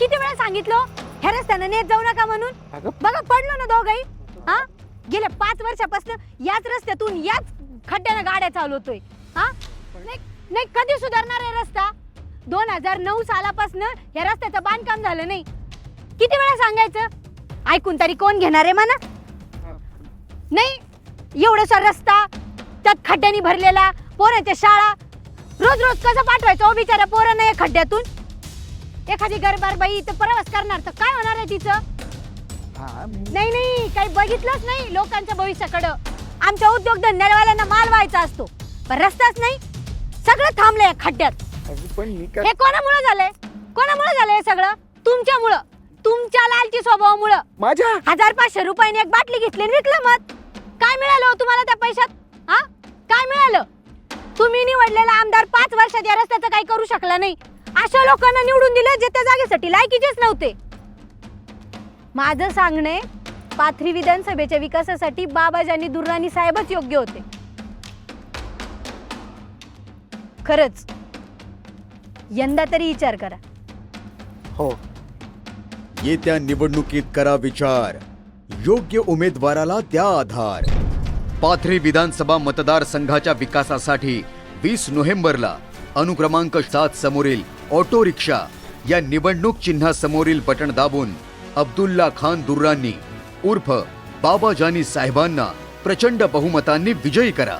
सांगितलं? ह्या रस्त्यानं नेत जाऊ नका म्हणून? अगं. बघा पडलो ना दोघही. हा? गेल्या पाच वर्षापासून याच रस्त्यातून याच खड्ड्यानं गाड्या चालवतोय. हा? नाही नाही कधी सुधारणार आहे रस्ता? दोन हजार नऊ सालापासून या रस्त्याचं बांधकाम झालं नाही. किती वेळा सांगायचं? ऐकून तरी कोण घेणार आहे म्हणा नाही एवढासा रस्ता त्यात खड्ड्यानी भरलेला पोराच्या शाळा. रोज रोज कसं पाठवायचं ओ बिचारा पोरं नाही खड्ड्यातून? एखादी गरबार बाई इथं प्रवास करणार तर काय होणार आहे तिचं? हा नाही नाही काही बघितलंच नाही लोकांच्या भविष्याकडं. आमच्या उद्योग धंद्यावाल्यांना माल व्हायचा असतो पण रस्ताच नाही सगळं थांबलंय खड्ड्यात. अगं पण मी काय हे कोणामुळं झालंय? कोणामुळं झालंय हे सगळं? तुमच्यामुळं तुमच्या लालची स्वभावामुळं. माझ्या? हजार पाचशे रुपयाने एक बाटली घेतली आणि विकलं मत काय मिळालं हो तुम्हाला त्या पैशात? हा? काय मिळालं? तुम्ही निवडलेला आमदार पाच वर्षात या रस्त्याचं काही करू शकला नाही. अशा लोकांना निवडून दिलं जे त्या जागेसाठी लायकीचेच नव्हते. माझं सांगणे पाथरी विधानसभेच्या विकासासाठी बाबाजानी दुर्राणी साहेबच योग्य होते. खरंच यंदा तरी विचार करा. हो. येत्या निवडणुकीत करा विचार. योग्य उमेदवाराला द्या आधार. पाथरी विधानसभा मतदारसंघाच्या विकासासाठी वीस नोव्हेंबरला अनुक्रमांक सात समोरील ऑटो रिक्षा या निवडणूक चिन्हासमोरील बटण दाबून अब्दुल्ला खान दुर्रांनी उर्फ़ बाबा जानी साहेबांना प्रचंड बहुमतांनी विजयी करा.